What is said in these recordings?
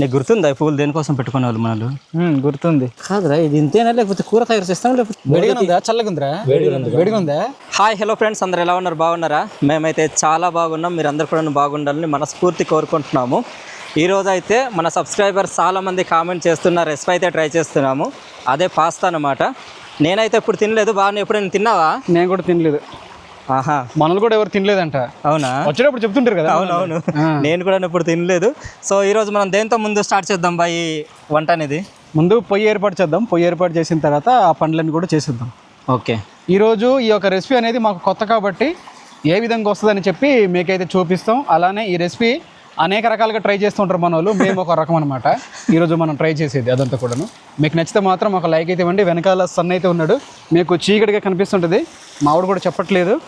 నీకు గుర్తుందా పువ్వులు దేనికోసం పెట్టుకునే వాళ్ళు మనలు గుర్తుంది. కాదురా ఇది ఇంతేనా? లేకపోతే కూర తయారు చేస్తాం లేకపోతే వేడిగా ఉందా? చల్లగా ఉందిరా వేడిగా ఉందా? హాయ్ హలో ఫ్రెండ్స్ అందరు ఎలా ఉన్నారు? బాగున్నారా? మేమైతే చాలా బాగున్నాం. మీరు అందరు కూడా బాగుండాలని మనస్ఫూర్తి కోరుకుంటున్నాము. ఈరోజు అయితే మన సబ్స్క్రైబర్స్ చాలామంది కామెంట్ చేస్తున్న రెసిపీ అయితే ట్రై చేస్తున్నాము. అదే పాస్తా అనమాట నేనైతే ఇప్పుడు తినలేదు. బాగా ఎప్పుడైనా తిన్నావా? నేను కూడా తినలేదు. మనల్ని కూడా ఎవరు తినలేదంట. అవునా? వచ్చేటప్పుడు చెప్తుంటారు కదా. అవునవును. నేను కూడా ఇప్పుడు తినలేదు. సో ఈరోజు మనం దేంతో ముందు స్టార్ట్ చేద్దాం బా ఈ వంట అనేది? ముందు పొయ్యి ఏర్పాటు చేద్దాం. పొయ్యి ఏర్పాటు చేసిన తర్వాత ఆ పండ్లన్నీ కూడా చేసేద్దాం. ఓకే. ఈరోజు ఈ యొక్క రెసిపీ అనేది మాకు కొత్త కాబట్టి ఏ విధంగా వస్తుందని చెప్పి మీకైతే చూపిస్తాం. అలానే ఈ రెసిపీ అనేక రకాలుగా ట్రై చేస్తుంటారు మన వాళ్ళు. మేము ఒక రకం అనమాట ఈరోజు మనం ట్రై చేసేది అదంతా కూడాను. మీకు నచ్చితే మాత్రం ఒక లైక్ అయితే ఇవ్వండి. వెనకాల సన్ అయితే ఉన్నాడు. మీకు చీకటిగా కనిపిస్తుంటుంది. మావిడ కూడా చెప్పట్లేదు.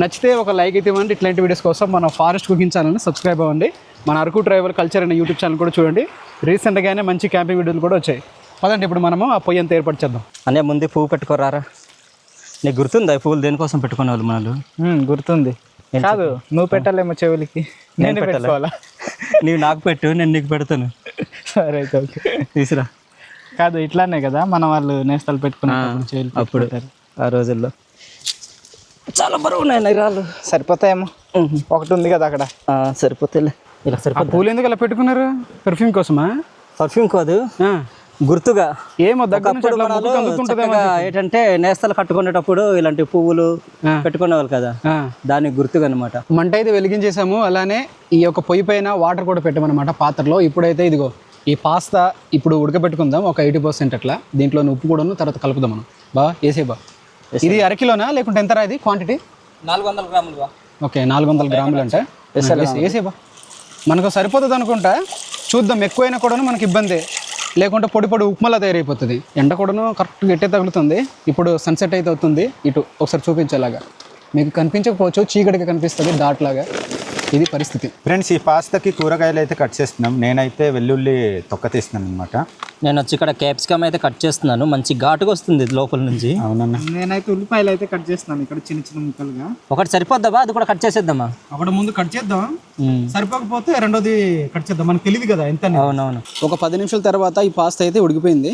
నచ్చితే ఒక లైక్ అయితే ఇవ్వండి. ఇట్లాంటి వీడియోస్ కోసం మన ఫారెస్ట్ కుకింగ్ ఛానల్ని సబ్స్క్రైబ్ అవ్వండి. మన అరకు ట్రైబల్ కల్చర్ అనే యూట్యూబ్ ఛానల్ కూడా చూడండి. రీసెంట్గానే మంచి క్యాంపింగ్ వీడియోలు కూడా వచ్చాయి. పదండి ఇప్పుడు మనము ఆ పొయ్యి అంతా ఏర్పాటు చేద్దాం. అనే ముందు పువ్వు పెట్టుకోరారా? నీకు గుర్తుందా ఈ పువ్వులు దేనికోసం పెట్టుకునే వాళ్ళు మనలు గుర్తుంది. కాదు నువ్వు పెట్టాలేమో చెవులకి. నేను పెట్టుకోవాలా? నీవు నాకు పెట్టు నేను నీకు పెడతాను. సరే అయితే ఓకే. తీసురా. కాదు ఇట్లానే కదా మన వాళ్ళు నేస్తాలు పెట్టుకున్నప్పుడు చెవులు అప్పుడు ఆ రోజుల్లో. చాలా బరువు ఉన్నాయి నగరాలు సరిపోతాయేమో ఒకటి ఉంది కదా అక్కడ. సరిపోతేలే ఇలా ఆ సరిపోతుంది పూలు ఎందుకు అలా పెట్టుకున్నారు? పెర్ఫ్యూమ్ కోసమా? పర్ఫ్యూమ్ కాదు. గుర్తుగా. ఏమో ఏంటంటే నేస్తాలు కట్టుకునేటప్పుడు ఇలాంటి పువ్వులు. పెట్టుకునేవాళ్ళు కదా. దానికి గుర్తుగా అనమాట మంట అయితే వెలిగించేసాము అలానే ఈ యొక్క పొయ్యి పైన వాటర్ కూడా పెట్టామన్నమాట పాత్రలో. ఇప్పుడైతే ఇదిగో ఈ పాస్తా ఇప్పుడు ఉడకబెట్టుకుందాం. ఒక ఎయిటీ పర్సెంట్ అట్లా. దీంట్లో ఉప్పు కూడాను తర్వాత కలుపుదాం మనం. బా వేసే బా. ఇది అరకిలోనా? లేకుంటే ఎంతరా ఇది? క్వాంటిటీ నాలుగు వందల గ్రాములు ఓకే నాలుగు వందల గ్రాములు అంటే వేసే బా మనకు సరిపోతుంది అనుకుంటా. చూద్దాం ఎక్కువైనా కూడాను మనకి ఇబ్బంది. లేకుంటే పొడి పొడి ఉప్మలా తయారైపోతుంది. ఎండ కూడాను కరెక్ట్గా ఎట్టే తగులుతుంది. ఇప్పుడు సన్సెట్ అయితే అవుతుంది. ఇటు ఒకసారి చూపించేలాగా. మీకు కనిపించకపోవచ్చు చీకటిగా కనిపిస్తుంది డాట్ లాగా ఇది పరిస్థితి. ఫ్రెండ్స్ ఈ పాస్తాకి కూరగాయలు అయితే కట్ చేస్తున్నాం. నేనైతే వెల్లుల్లి తొక్క తీస్తున్నాను అనమాట నేను వచ్చి ఇక్కడ క్యాప్సికమ్ అయితే కట్ చేస్తున్నాను. మంచి ఘాటుగా వస్తుంది ఇది లోపల నుంచి. అవునన్నా. నేనైతే ఉల్లిపాయలు అయితే కట్ చేస్తున్నాను ఇక్కడ చిన్న చిన్న ముక్కలుగా. ఒకటి సరిపోద్దామా అది కూడా కట్ చేసేద్దామా? ఒకటి ముందు కట్ చేద్దాం. సరిపోకపోతే రెండోది కట్ చేద్దాం. మనకు తెలియదు కదా ఎంత అవునవును. ఒక పది నిమిషాల తర్వాత ఈ పాస్తా అయితే ఉడికిపోయింది.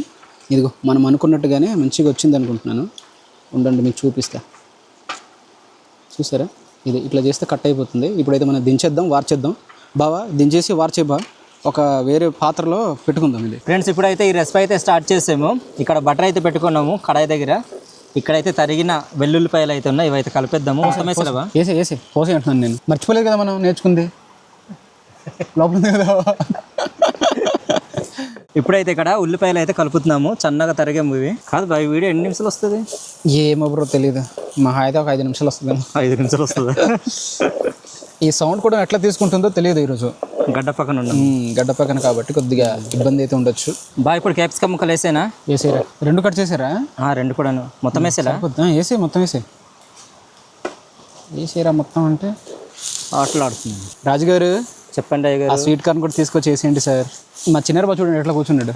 ఇదిగో మనం అనుకున్నట్టుగానే మంచిగా వచ్చింది అనుకుంటున్నాను. ఉండండి మీకు చూపిస్తా. చూసారా? ఇది ఇట్లా చేస్తే కట్ అయిపోతుంది. ఇప్పుడైతే మనం దించేద్దాం వార్చేద్దాం. బావా దించేసి వార్చే బా. ఒక వేరే పాత్రలో పెట్టుకుందాం ఇది. ఫ్రెండ్స్ ఇప్పుడైతే ఈ రెసిపీ అయితే స్టార్ట్ చేసాము. ఇక్కడ బటర్ అయితే పెట్టుకున్నాము కడాయి దగ్గర. ఇక్కడైతే తరిగిన వెల్లుల్లిపాయలు అయితే ఉన్నాయి ఇవైతే కలిపేద్దాము. వేసేలావా వేసే వేసే. పోసే అంటున్నాను నేను. మర్చిపోలేదు కదా మనం నేర్చుకుంది. లోపల కదా. ఇప్పుడైతే ఇక్కడ ఉల్లిపాయలు అయితే కలుపుతున్నాము. సన్నగా తరిగాము ఇవి. కాదు బా ఈ వీడియో ఎన్ని నిమిషాలు వస్తుంది? ఏమో బ్రో తెలియదు మహా అయితే ఒక ఐదు నిమిషాలు వస్తుంది. ఐదు నిమిషాలు వస్తుంది? ఈ సౌండ్ కూడా ఎట్లా తీసుకుంటుందో తెలియదు ఈరోజు. గడ్డ పక్కన గడ్డ పక్కన కాబట్టి కొద్దిగా ఇబ్బంది అయితే ఉండొచ్చు. బా ఇప్పుడు క్యాప్సికమ్ ముక్కలు వేసేనా? వేసేరా. రెండు కట్ చేసారా? రెండు కూడాను. మొత్తం వేసేలా? వేసే మొత్తం వేసే. వేసేరా మొత్తం అంటే? ఆటలాడుతుంది రాజుగారు చెప్పండి ఆ స్వీట్ కార్న్ కూడా తీసుకొచ్చి వేసేయండి సార్. మా చిన్నారు బా చూడండి ఎట్లా కూర్చున్నాడు.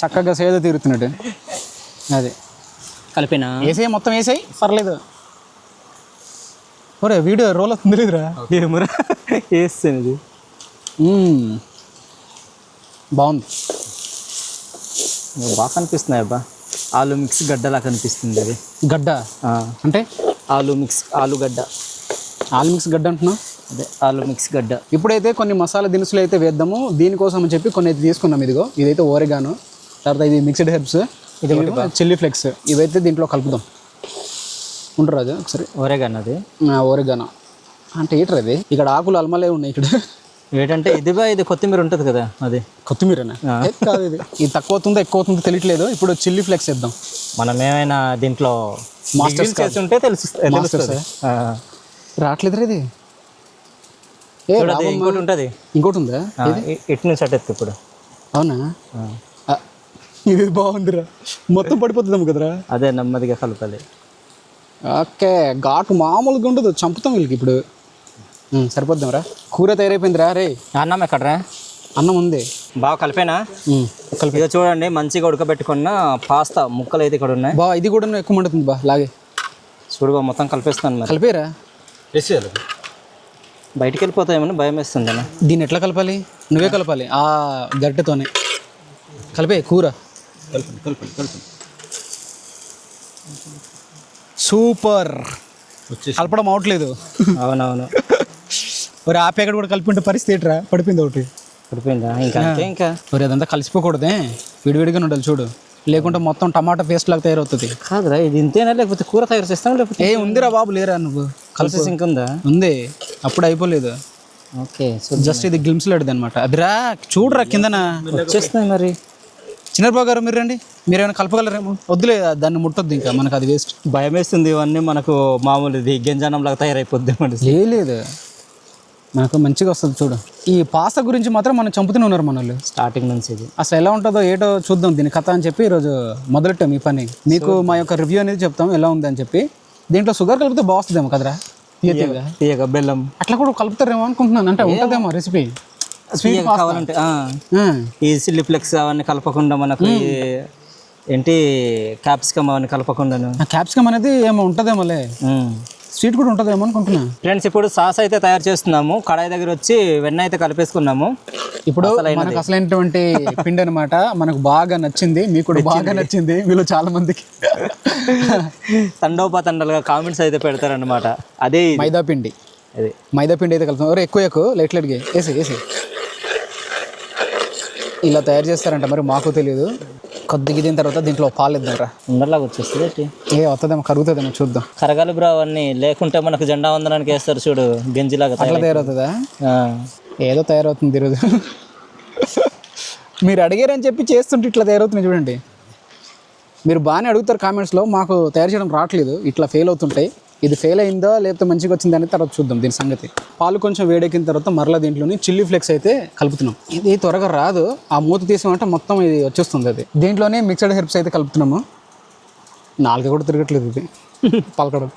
చక్కగా సేద తీరుతున్నాడు. అదే. కలిపినా? వేసే మొత్తం వేసేయి. పర్లేదు. ఒరే వీడియో రోల్ అవుతుంది లేదురా ఏమరా వేస్తాను ఇది. బాగుంది. బాగా కనిపిస్తున్నాయి అబ్బా. ఆలు మిక్స్ గడ్డలా కనిపిస్తుంది ఇది. గడ్డ? అంటే? ఆలు మిక్స్ ఆలుగడ్డ ఆల్ మిక్స్ గడ్డ అంటున్నావు? అదే ఆలు మిక్స్ గడ్డ. ఇప్పుడైతే కొన్ని మసాలా దినుసులు అయితే వేద్దాము. దీనికోసం అని చెప్పి కొన్ని అయితే తీసుకున్నాం ఇదిగో. ఇదైతే ఓరెగాను. తర్వాత ఇది మిక్స్డ్ హెర్బ్స్. ఇది చిల్లీ ఫ్లెక్స్. ఇవైతే దీంట్లో కలుపుదాం. ఉండరు రాజు ఒకసారి. ఒరేగాన్ అది? ఓరెగాను. అంటే ఏంటర్ అది. ఇక్కడ ఆకులు అల్మలే ఉన్నాయి ఇక్కడ. ఏంటంటే ఇది బా ఇది కొత్తిమీర ఉంటుంది కదా అది. కొత్తిమీరనా? కాదు ఇది. ఇది తక్కువ అవుతుందో ఎక్కువ అవుతుందో తెలియట్లేదు. ఇప్పుడు చిల్లీ ఫ్లెక్స్ వేద్దాం. మనం ఏమైనా దీంట్లో మాస్టర్స్ చేసి ఉంటే తెలుసు. రావట్లేదు ఇది. అది ఇంకోటి ఉంటుంది. ఇంకోటి ఉందా ఇటు నుంచి అటు ఇప్పుడు. అవునా? ఇది బాగుందిరా. మొత్తం పడిపోతుందేమో కదరా. అదే నెమ్మదిగా కలపాలి. ఓకే ఘాటు మామూలుగా ఉండదు. చంపుతాం వీళ్ళకి ఇప్పుడు. సరిపోద్దాంరా కూర తయారైపోయిందిరా రే. అన్నం ఎక్కడరా? అన్నం ఉంది. బాగా కలిపేనా? కలిపి. చూడండి మంచిగా ఉడకబెట్టుకున్న పాస్తా ముక్కలు అయితే ఇక్కడ ఉన్నాయి. బా ఇది కూడా ఎక్కువ మండుతుంది బా లాగే. చూడు బా మొత్తం కలిపేస్తాను మరి. కలిపేరా. బయటికి వెళ్ళిపోతాయేమని భయం వేస్తుంది అన్న దీన్ని ఎట్లా కలపాలి? నువ్వే కలపాలి. ఆ గరిటెతోనే కలిపే కూర. సూపర్. కలపడం అవట్లేదు అవునవును. మరి ఆ ప్యాకెట్ కూడా కలిపి ఉంటే పరిస్థితి ఏంట్రా? పడిపోయింది ఒకటి. పడిపోయిందా? ఇంకా ఇంకా. మరి అదంతా కలిసిపోకూడదే. విడివిడిగా ఉండాలి చూడు. లేకుంటే మొత్తం టమాటా పేస్ట్ లాగా తయారవుతుంది. కాదురా ఇది ఇంతేనా? లేకపోతే కూర తయారు చేస్తాం లేకపోతే ఏ ఉందిరా బాబు లేరా నువ్వు? కలిసి ఉందా? ఉంది. అప్పుడు అయిపోలేదు. ఓకే సో జస్ట్ ఇది గ్లిమ్స్ లాంటిది అనమాట అదిరా చూడరా కిందన. వచ్చేస్తున్నాయి మరి. చిన్నబాబు గారు మీరు రండి. మీరు ఏమైనా కలపగలరేమో వద్దులే దాన్ని ముట్టొద్దు ఇంకా. మనకు అది వేస్ట్ భయం వేస్తుంది ఇవన్నీ మనకు మామూలు ఇది గంజానం లాగా తయారైపోద్ది మరి లేదు. మనకు మంచిగా వస్తుంది చూడు. ఈ పాస్తా గురించి మాత్రం మనం చంపుతూనే ఉన్నారు మన వాళ్ళు స్టార్టింగ్ నుంచి ఇది. అసలు ఎలా ఉంటుందో ఏటో చూద్దాం. దీని కథ అని చెప్పి ఈరోజు మొదలెట్టాం ఈ పని. మీకు మా యొక్క రివ్యూ అనేది చెప్తాం. ఎలా ఉంది అని చెప్పి. దీంట్లో షుగర్ కలిపితే బాగుస్తుందేమో కదరా? బెల్లం. అట్లా కూడా కలుపుతారేమో అనుకుంటున్నాను. అంటే ఉంటుందేమో రెసిపీ తీయగా కావాలంటే ఈ చిల్లీ ఫ్లెక్స్ అవన్నీ కలపకుండా మనకు ఏంటి క్యాప్సికమ్ అవన్నీ కలపకుండాను. క్యాప్సికమ్ అనేది ఏమో ఉంటుందేమోలే. స్వీట్ కూడా ఉంటుందేమో అనుకుంటున్నా. ఫ్రెండ్స్ ఇప్పుడు సాస్ అయితే తయారు చేస్తున్నాము. కడాయి దగ్గర వచ్చి వెన్న అయితే కలిపేసుకున్నాము. ఇప్పుడు మనకు అసలైనటువంటి పిండి అనమాట మనకు బాగా నచ్చింది మీకు కూడా బాగా నచ్చింది. మీలో చాలా మందికి. తండోపతండలుగా కామెంట్స్ అయితే పెడతారనమాట అదే. మైదా పిండి. అది. మైదా పిండి అయితే కలుపుతాం. ఎక్కువ ఎక్కువ లైట్ లైట్గా వేసి వేసి. ఇలా తయారు చేస్తారంట మరి మాకు తెలియదు కొద్దిగా దిగిన తర్వాత దీంట్లో పాలు ఇద్దాంరా ఉండలాగా వచ్చేస్తుంది? ఏ వస్తుందేమో కరుగుతుందేమో చూద్దాం. కరగాలి బ్రో అవన్నీ. లేకుంటే మనకు జెండా వందనానికి వేస్తారు చూడు గంజిలాగా అట్లా తయారై- తయారవుతుందా. ఏదో తయారవుతుంది ఈరోజు మీరు అడిగారని చెప్పి చేస్తుంటే ఇట్లా తయారవుతుంది చూడండి. మీరు బాగానే అడుగుతారు కామెంట్స్లో మాకు తయారు చేయడం రావట్లేదు ఇట్లా ఫెయిల్ అవుతుంటాయి. ఇది ఫెయిల్ అయిందో లేకపోతే మంచిగా వచ్చిందా అనేది తర్వాత చూద్దాం దీని సంగతి. పాలు కొంచెం వేడెక్కిన తర్వాత మరలా దీంట్లోని చిల్లీ ఫ్లేక్స్ అయితే కలుపుతున్నాం. ఇది త్వరగా రాదు. ఆ మూత తీసామంటే మొత్తం ఇది వచ్చేస్తుంది అది. దీంట్లోనే మిక్సడ్ హెర్బ్స్ అయితే కలుపుతున్నాము. నాలుగు కూడా తిరగట్లేదు ఇది. పలకడం.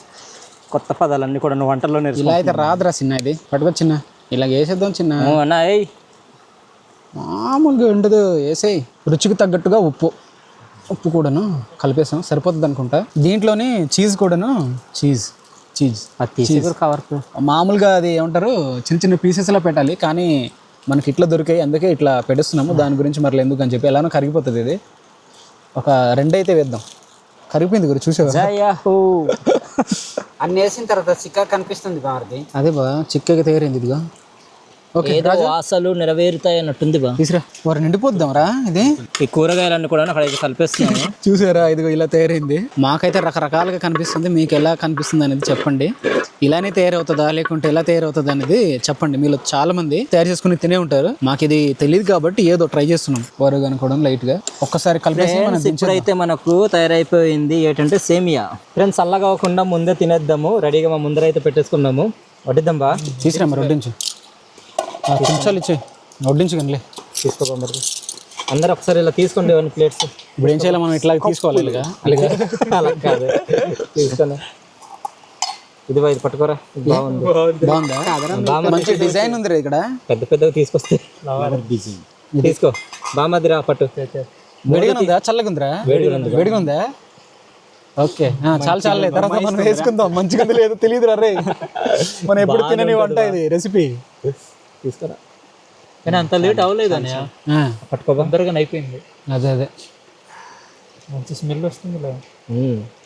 కొత్త పదాలన్నీ కూడా నువ్వు వంటల్లో ఇలా అయితే రాదురా చిన్న ఇది. పట్టుకో చిన్న. ఇలా వేసేద్దాం చిన్న. అన్నా మామూలుగా ఉండదు. వేసేయి రుచికి తగ్గట్టుగా ఉప్పు. ఉప్పు కూడాను కలిపేసాం. సరిపోతుంది అనుకుంటా. దీంట్లోనే చీజ్ కూడాను చీజ్. చీజ్. కవర్ మామూలుగా అది ఏమంటారు? చిన్న చిన్న పీసెస్లో పెట్టాలి. కానీ మనకి ఇట్లా దొరికాయి. అందుకే ఇట్లా పెట్టేస్తున్నాము. దాని గురించి మరి ఎందుకు అని చెప్పి ఎలానో కరిగిపోతుంది ఇది. ఒక రెండైతే వేద్దాం. కరిగిపోయింది గురి చూసావా? అన్ని వేసిన తర్వాత చిక్క కనిపిస్తుంది అదే. బా చిక్కగా తయారైంది ఇదిగా. ఏదో ఆశలు నెరవేరుతాయి అన్నట్టుంది బా. తీసురా వారు నిండిపోద్దాం రా ఇది. ఈ కూరగాయలన్నీ కూడా అక్కడ కలిపేస్తున్నాము చూసారా ఇదిగో ఇలా తయారైంది. మాకైతే రకరకాలుగా కనిపిస్తుంది మీకు ఎలా కనిపిస్తుంది అనేది చెప్పండి. ఇలానే తయారవుతుందా లేకుంటే ఎలా తయారవుతుందా అనేది చెప్పండి. మీలో చాలా మంది తయారు చేసుకుని తినే ఉంటారు. మాకు ఇది తెలియదు కాబట్టి ఏదో ట్రై చేస్తున్నాం. వారు కనుకోవడం లైట్గా ఒక్కసారి కలిపేసి ఇప్పుడైతే మనకు తయారైపోయింది ఏంటంటే సేమియా. ఫ్రెండ్స్ అవ్వకుండా ముందే తినేద్దాము. రెడీగా మా ముందర అయితే పెట్టేసుకున్నాము వడ్డిద్దాం బా. తీసిరా మరి వడ్డించు. కొంచెం ఇచ్చే వడ్డించు కానీ తీసుకోబా మరి. అందరు ఒకసారి ఇలా తీసుకోండి ఇవన్నీ ప్లేట్స్ ఇప్పుడు ఏం చేయాలి మనం ఇట్లా తీసుకోవాలి ఇలాగా? ఇలాగా అలా కాదు. తీసుకొని ఇది ఇది పట్టుకోరా. బాగుంది. బాగుందా. మంచి డిజైన్ ఉంది రా ఇక్కడ. పెద్ద పెద్దగా తీసుకొస్తే. తీసుకో. బామదిరా పట్టు. వేడిగా ఉందా? చల్లగా ఉందిరా? వేడిగా ఉందా. ఓకే. ఆ, చాలు చాలే తర్వాత మనం వేసుకుందాం. మంచిగా లేదో తెలియదు రే. మనం ఎప్పుడు తినని వంట ఇది రెసిపీ తీసుకురా కానీ అంత లేట్ అవ్వలేదు అన్నయ్య. పట్టుకోబా తొందరగా అయిపోయింది. అదే అదే. మంచి స్మెల్ వస్తుంది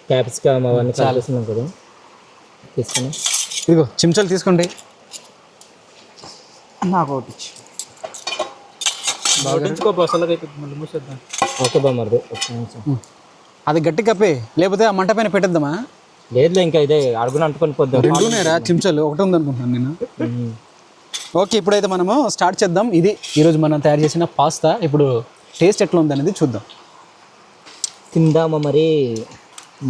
క్యాప్సికమ్ అవన్నీ కాలుస్తున్నాం కదా. తీసుకుని ఇదిగో చెంచాలు తీసుకోండి. నాకు ఒకటి. ఓకే బా మరి. అది గట్టి కప్పే లేకపోతే ఆ మంట పైన పెట్టేద్దామా? లేదులే ఇంకా ఇదే అడుగున అంటుకొని పోద్దాం. రెండునేరా చెంచాలు ఒకటి ఉంది అనుకుంటున్నాను నేను ఓకే ఇప్పుడైతే మనము స్టార్ట్ చేద్దాం. ఇది ఈరోజు మనం తయారు చేసిన పాస్తా. ఇప్పుడు టేస్ట్ ఎట్లా ఉంది అనేది చూద్దాం. తిందామా మరి?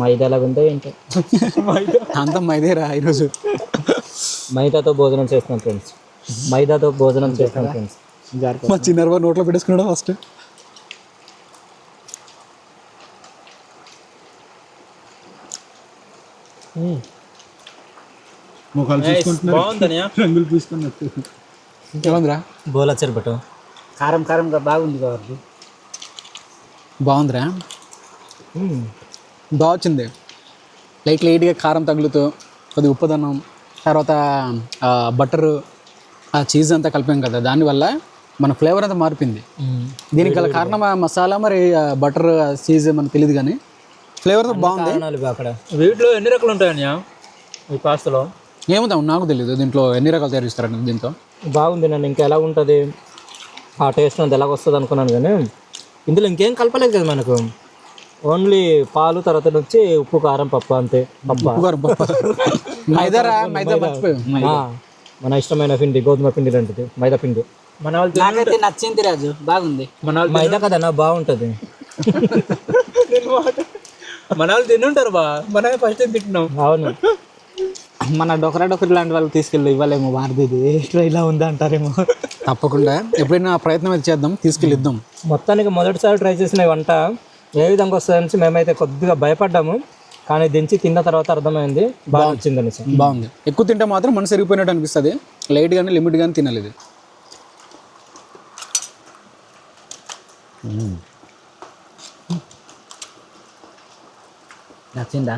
మైదాలాగా ఉందో ఏంటో? అంత మైదేరా ఈరోజు. మైదాతో భోజనం చేస్తున్నాం ఫ్రెండ్స్. మైదాతో భోజనం చేస్తున్నాం ఫ్రెండ్స్. మా చిన్నరవ నోట్లో పెట్టేసుకున్నాడు ఫస్ట్. ముఖాలు చూసుకుంటున్నారు. రంగులు పూసుకున్నట్టు ఏమందిరా బోలా చెరపటం కారం కారంగా బాగుంది బామర్ది బాగుందిరా? బాగా వచ్చింది లైట్ లైట్గా కారం తగులుతూ కొద్దిగా ఉప్పదనం తర్వాత బట్టరు ఆ చీజ్ అంతా కలిపాం కదా. దానివల్ల మన ఫ్లేవర్ అంతా మారిపోయింది. దీనికి గల కారణం ఆ మసాలా మరి బటర్ చీజ్ మనకు తెలియదు కానీ ఫ్లేవర్ బాగుంది. అక్కడ. వీటిలో ఎన్ని రకాలు ఉంటాయని ఈ పాస్తలో? ఏముందా? నాకు తెలియదు దీంట్లో ఎన్ని రకాలు తయారు చేస్తారండి దీంతో? బాగుంది నన్ను. ఇంకా ఎలా ఉంటుంది? ఆ టేస్ట్ అంత ఎలాగ వస్తుంది అనుకున్నాను కానీ ఇందులో ఇంకేం కలపలేదు కదా మనకు. ఓన్లీ పాలు తర్వాత వచ్చి ఉప్పు కారం పప్పు అంతే. మన ఇష్టమైన పిండి గోధుమ పిండి లాంటిది. మైదా పిండి. మన వాళ్ళు నాకైతే నచ్చింది రాజు. బాగుంది. మైదా కదన్నా బాగుంటుంది. మన వాళ్ళు తినుంటారు బా. మనమే ఫస్ట్ టైం తింటున్నాం. అవును. మన డొకరా డొకరి లాంటి వాళ్ళు తీసుకెళ్ళి ఇవ్వలేము వారిది ఇట్లా ఇలా ఉందా అంటారేమో. తప్పకుండా. ఎప్పుడైనా ఆ ప్రయత్నం అయితే చేద్దాం తీసుకెళ్ళి ఇద్దాం మొత్తానికి మొదటిసారి ట్రై చేసిన వంట ఏ విధంగా వస్తుందని మేమైతే కొద్దిగా భయపడ్డాము. కానీ దించి తిన్న తర్వాత అర్థమైంది. బాగా వచ్చింది అనేసి. బాగుంది. ఎక్కువ తింటే మాత్రం మనసు ఎరిగిపోయినట్టు అనిపిస్తుంది. లైట్ కానీ లిమిట్ కానీ తినాలి ఇది నచ్చిందా?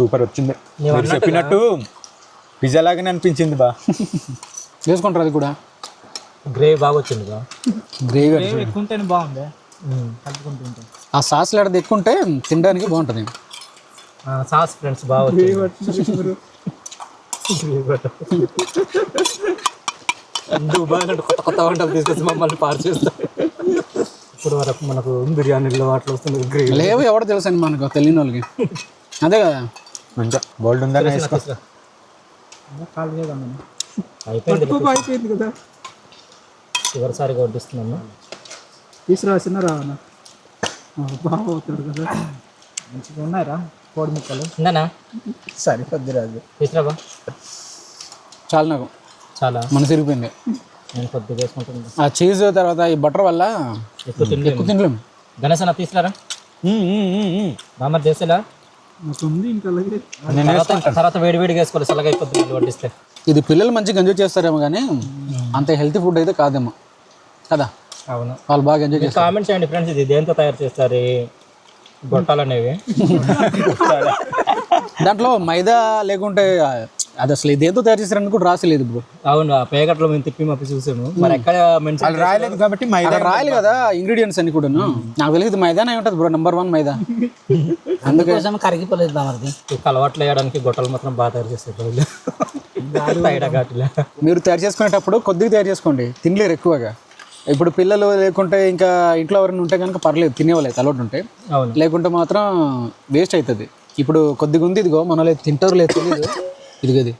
సూపర్ వచ్చింది. మీరు చెప్పినట్టు పిజ్జా లాగానే అనిపించింది బా. వేసుకుంటారు అది కూడా. గ్రేవీ బాగా వచ్చింది బా. గ్రేవీ ఎక్కుంటేనే బాగుంది. ఉమ్. ఆ సాస్ లాడది ఎక్కువ ఉంటే తినడానికి బాగుంటుంది. సాస్ ఫ్రెండ్స్ బాగా దుబాయ్ కొత్త కొత్త వంటలు తీసుకొచ్చి మమ్మల్ని పాడు చేస్తాం ఇప్పుడు వరకు మనకు బిర్యానీలో అట్లా వస్తుంది. గ్రేవీ. లేవు ఎవరు తెలుసు అండి మనకు? తెలియని వాళ్ళకి. అదే కదా. మంచిగా గోల్డ్ ఉందని వేసుకో. అయిపోయింది అయిపోయింది కదా. వడ్డిస్తున్నాను తీసుకురా చిన్న రావణ బాగా అవుతాడు కదా. మంచిగా ఉన్నారా కోడి ముక్కలు. ఇందానా సరిపోద్ది రాజు. తీసుకురాబా చాలా నాకు. చాలా. మనసు ఎరిగిపోయింది నేను కొద్దిగా వేసుకుంటుంది ఆ చీజ్ తర్వాత ఈ బటర్ వల్ల ఎక్కువ తిండి ఎక్కువ తినలేము. గణేష్ అన్న తీసుకురారా చేసేలా ఉంది తర్వాత తర్వాత వేడి వేడిగా వేసుకోవాలి చల్లగా అయిపోతుంది వడ్డిస్తే. ఇది పిల్లలు మంచిగా ఎంజాయ్ చేస్తారేమో కానీ అంత హెల్తీ ఫుడ్ అయితే కాదేమో. కదా? అవును. వాళ్ళు బాగా ఎంజాయ్ చేస్తారు. కామెంట్ చేయండి ఫ్రెండ్స్ ఇది దేంతో తయారు చేస్తారు గొట్టాలు అనేవి దాంట్లో మైదా లేకుంటే అది అసలు ఇదేంతో తయారు చేస్తారని కూడా రాసలేదు బ్రో అవును ఆ పేగట్లో మేము తిప్పి మప్పి చూసాము. మరి ఎక్కడ మెన్షన్ వాళ్ళు రాయలేదు కాబట్టి మైదా అక్కడ రాయాలి కదా ఇంగ్రీడియంట్స్ అన్ని కూడా నాకు తెలియదు మైదానే ఉంటుంది బ్రో నెంబర్ వన్ మైదా. అందుకోసం కరిగిపోలేదు బామర్ది అలవాట్లు వేయడానికి గొట్టలు మాత్రం బాగా తయారు చేస్తారు ఘాటిలా. మీరు తయారు చేసుకునేటప్పుడు కొద్దిగా తయారు చేసుకోండి. తినలేరు ఎక్కువగా. ఇప్పుడు పిల్లలు లేకుంటే ఇంకా ఇంట్లో ఎవరైనా ఉంటే కనుక పర్లేదు తినేవాళ్ళు అలవాటు ఉంటే. అవును. లేకుంటే మాత్రం వేస్ట్ అవుతుంది. ఇప్పుడు కొద్దిగా ఉంది ఇదిగో మన వాళ్ళు తింటారు లేదు తెలియదు ఇదిగో ఇది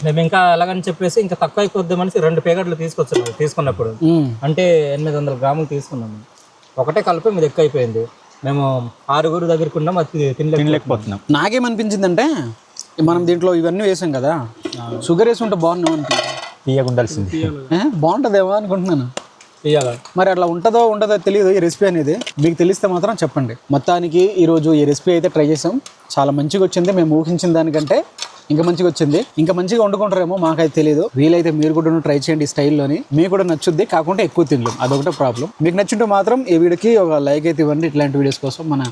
మేము ఇంకా అలాగని చెప్పేసి ఇంకా తక్కువ అయిపోద్ది మనిషి రెండు పేగట్లు తీసుకొచ్చాము తీసుకున్నప్పుడు. అంటే ఎనిమిది వందల గ్రాములు తీసుకున్నాము ఒకటే కలిపి మీద ఎక్కువ అయిపోయింది మేము ఆరుగురు దగ్గరికి ఉన్నాం అది తినలేక తినలేకపోతున్నాం. నాకేమనిపించిందంటే మనం దీంట్లో ఇవన్నీ వేసాం కదా షుగర్ వేసుకుంటే బాగున్నాం అనిపించింది తీయగా ఉండాల్సింది బాగుంటుందేమో అనుకుంటున్నాను. మరి అట్లా ఉంటుందో ఉండదో తెలియదు ఈ రెసిపీ అనేది. మీకు తెలిస్తే మాత్రం చెప్పండి. మొత్తానికి ఈరోజు ఈ రెసిపీ అయితే ట్రై చేసాం. చాలా మంచిగా వచ్చింది. మేము ఊహించిన దానికంటే ఇంకా మంచిగా వచ్చింది. ఇంకా మంచిగా వండుకుంటారేమో మాకైతే తెలియదు వీలైతే మీరు కూడా ట్రై చేయండి ఈ స్టైల్లోని. మీకు కూడా నచ్చుద్ది కాకుంటే ఎక్కువ తినలేం. అదొకటే ప్రాబ్లం. మీకు నచ్చుంటే మాత్రం ఈ వీడియోకి ఒక లైక్ అయితే ఇవ్వండి. ఇట్లాంటి వీడియోస్ కోసం మన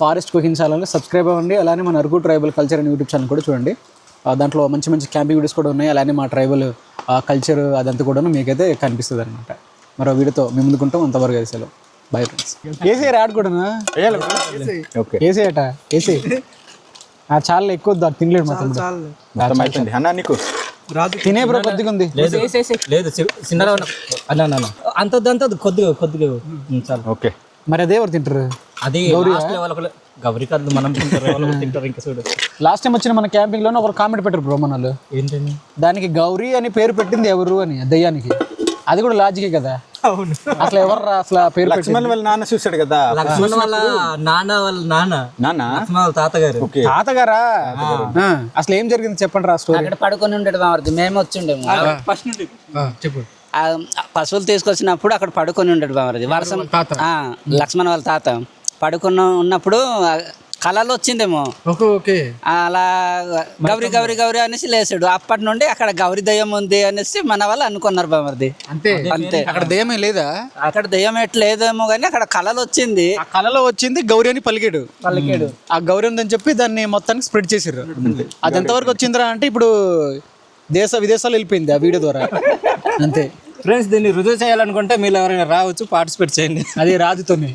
ఫారెస్ట్ కుకింగ్ ఛానల్ని సబ్స్క్రైబ్ అవ్వండి. అలానే మన అరకు ట్రైబల్ కల్చర్ అనే యూట్యూబ్ ఛానల్ కూడా చూడండి. దాంట్లో మంచి మంచి క్యాంపింగ్ వీడియోస్ కూడా ఉన్నాయి. అలానే మా ట్రైబల్ కల్చర్ అదంతా కూడా మీకైతే కనిపిస్తుంది అనమాట మరో వీడియోతో మీ ముందుకుంటాం అంతవరకు వేసేలో బై ఫ్రెండ్స్ ఏసీ యాడ్ కూడా ఏసీ అట? ఏసీ? చాలా ఎక్కువ మాత్రం మొత్తం అయిపోయింది. అన్న నీకు? తినే బ్రో కొద్దిగా ఉంది. లేదు. లేదు చిన్నరా అన్న. అన్న, అన్న అంత అంత కొద్దిగా కొద్దిగా. చాలు. ఓకే. మరి అదే ఎవరు తింటారు? అది గౌరీ కాదు మనం తింటారు ఇంకా చూడు. లాస్ట్ టైం వచ్చిన మన క్యాంపింగ్లోనే ఒకరు కామెంట్ పెట్టారు బ్రో మన వాళ్ళు ఏంటని దానికి గౌరీ అని పేరు పెట్టింది ఎవరు అని దయ్యానికి. అది కూడా లాజికే కదా. అవును. అసలు ఎవరు అసలు పేరు లక్ష్మణ్ వాళ్ళ నాన్న చూశాడు కదా. లక్ష్మణ్ వాళ్ళ నాన్న వాళ్ళ నాన్న. నాన్న? లక్ష్మణ్ వాళ్ళ తాతగారు. తాతగారా? ఆ, అసలు ఏం జరిగింది చెప్పండి రా స్టోరీ అక్కడ పడుకొని ఉండేది బామర్ది మేము వచ్చిండేము. ఫస్ట్ నుండి. చెప్పు. ఆ పశువులు తీసుకొచ్చినప్పుడు అక్కడ పడుకొని ఉండేది బామర్ది వర్షం ఆ, లక్ష్మణ్ వాళ్ళ తాత. పడుకున్న ఉన్నప్పుడు కళలో వచ్చిందేమో ఓకే ఓకే. అలా గౌరీ గౌరీ గౌరీ అనేసి లేచాడు అప్పటి నుండి అక్కడ గౌరీ దయ్యం ఉంది అనేసి మన వాళ్ళు అనుకున్నారు బామర్ది. అంతే. అంతే. అక్కడ దయ్యమే లేదా? అక్కడ దయ్యం ఎట్లేదేమో కానీ అక్కడ కళలు వచ్చింది ఆ కళలో వచ్చింది గౌరీ అని పలికాడు. పలికాడు. ఆ గౌరీ ఉందని చెప్పి దాన్ని మొత్తానికి స్ప్రెడ్ చేసారు అది ఎంతవరకు వచ్చిందిరా అంటే ఇప్పుడు దేశ విదేశాలు వెళ్ళిపోయింది ఆ వీడియో ద్వారా. అంతే. ఫ్రెండ్స్ దీన్ని రుజువు చేయాలనుకుంటే మీరు ఎవరైనా రావచ్చు పార్టిసిపేట్ చేయండి. అది రాజుతోనే.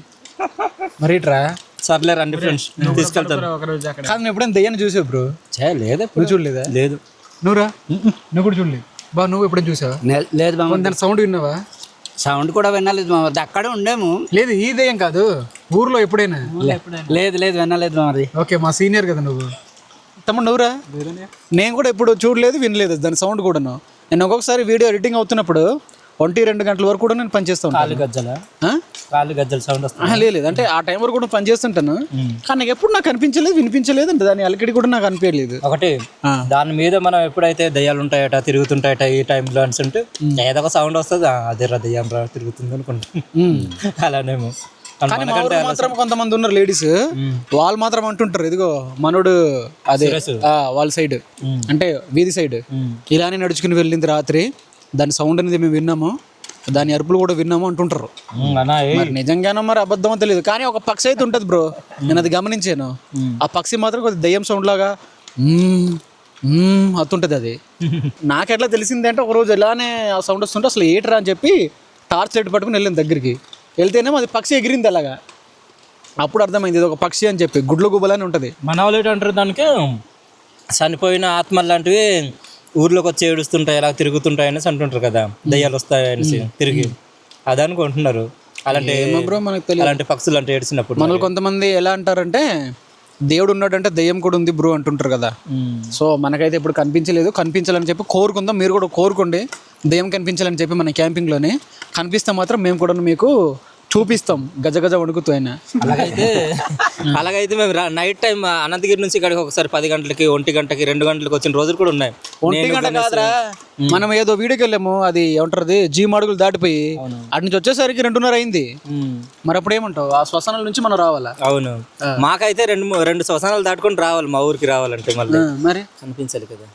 మరి ఇట్రా సర్లే రండి ఫ్రెండ్స్ తీసుకెళ్తాను. కాదు నువ్వు ఎప్పుడైనా దయ్యాన్ని చూసావు బ్రో? లేదు నువ్వు చూడలేదా? లేదు. నువ్వురా నువ్వు కూడా చూడలేదు. బా నువ్వు ఎప్పుడైనా చూసావా? నే- లేదు బామ్మ. దాని సౌండ్ విన్నావా? సౌండ్ కూడా వినలేదు బామ్మది అక్కడే ఉండేము. లేదు ఈ దయ్యం కాదు. ఊర్లో ఎప్పుడైనా? లేదు లేదు వినలేదు బామ్మది ఓకే మా సీనియర్ కదా నువ్వు. తమ్ముడు నువ్వురా నేను కూడా ఎప్పుడు చూడలేదు వినలేదు. దాని సౌండ్ కూడాను. నేను ఒక్కొక్కసారి వీడియో ఎడిటింగ్ అవుతున్నప్పుడు ఒంటి రెండు గంటల వరకు కూడా నేను పనిచేస్తూ ఉంటాను. గజ్జల? కాళ్ళు గజ్జల సౌండ్ వస్తుంది? లేదు. అంటే ఆ టైం వరకు కూడా పనిచేస్తుంటాను. కానీ నాకు ఎప్పుడు నాకు అనిపించలేదు వినిపించలేదు అంటే దాని అలికిడి కూడా నాకు అనిపించలేదు. ఒకటి. దాని మీద మనం ఎప్పుడైతే దయ్యాలు ఉంటాయట తిరుగుతుంటాయట ఈ టైంలో అనుకుంటే ఏదో ఒక సౌండ్ వస్తుంది. "ఆ, అదే రా దయ్యం రా తిరుగుతుంది అనుకుంటాం. అలానేమో. కానీ మా ఊర్లో మాత్రం కొంతమంది ఉన్నారు లేడీస్ వాళ్ళు మాత్రం అంటుంటారు ఇదిగో మనోడు అదే వాళ్ళ సైడ్ అంటే వీధి సైడ్ ఇలానే నడుచుకుని వెళ్ళింది రాత్రి. దాని సౌండ్ అనేది మేము విన్నాము దాని అరుపులు కూడా విన్నాము అంటుంటారు. మరి నిజంగానో మరి అబద్ధమో తెలియదు కానీ ఒక పక్షి అయితే ఉంటుంది బ్రో. నేను అది గమనించాను. ఆ పక్షి మాత్రం కొద్ది దయ్యం సౌండ్ లాగా అతుంటుంది అది. నాకెట్లా తెలిసింది అంటే ఒక రోజు ఇలానే ఆ సౌండ్ వస్తుంటే అసలు ఏటరా అని చెప్పి టార్చ్ లైట్ పట్టుకుని వెళ్ళింది దగ్గరికి. వెళ్తేనేమో అది పక్షి ఎగిరింది అలాగా. అప్పుడు అర్థమైంది ఇది ఒక పక్షి అని చెప్పి గుడ్ల గుబ్బలని ఉంటుంది. మన వాళ్ళు ఏంటంటారు దానికి? చనిపోయిన ఆత్మలు లాంటివి ఊర్లోకి వచ్చి ఏడుస్తుంటాయి అలా తిరుగుతుంటాయి అనేసి అంటుంటారు కదా. దయ్యాలు వస్తాయి అనేసి తిరిగి. అది అనుకుంటున్నారు అలాంటి బ్రో మనకు తెలియదు. అలాంటి పక్షులు అంటే ఏడ్చినప్పుడు మనలో కొంతమంది ఎలా అంటారంటే దేవుడు ఉన్నాడంటే దయ్యం కూడా ఉంది బ్రో అంటుంటారు కదా. సో మనకైతే ఇప్పుడు కనిపించలేదు. కనిపించాలని చెప్పి కోరుకుందాం. మీరు కూడా కోరుకోండి. దయ్యం కనిపించాలని చెప్పి మన క్యాంపింగ్లోనే కనిపిస్తే మాత్రం మేము కూడా మీకు చూపిస్తాం. గజ గజ వణుకుతూ అయినా. అలాగైతే అలాగైతే మేము నైట్ టైం అనంతగిరి నుంచి ఇక్కడికి ఒకసారి పది గంటలకి ఒంటి గంటకి రెండు గంటలకు వచ్చిన రోజులు కూడా ఉన్నాయి. ఒంటి గంట కాదురా. మనం ఏదో వీడియోకి వెళ్ళాము అది ఏమంటారు జీ మాడుగులు దాటిపోయి అటు నుంచి వచ్చేసరికి రెండున్నర అయింది. మరి అప్పుడు ఏమంటావు? ఆ శ్వసనాల నుంచి మనం రావాలా? అవును. మాకైతే రెండు రెండు శ్వసనాలు దాటుకొని రావాలి మా ఊరికి రావాలంటే మళ్ళీ. మరి? కనిపించాలి కదా.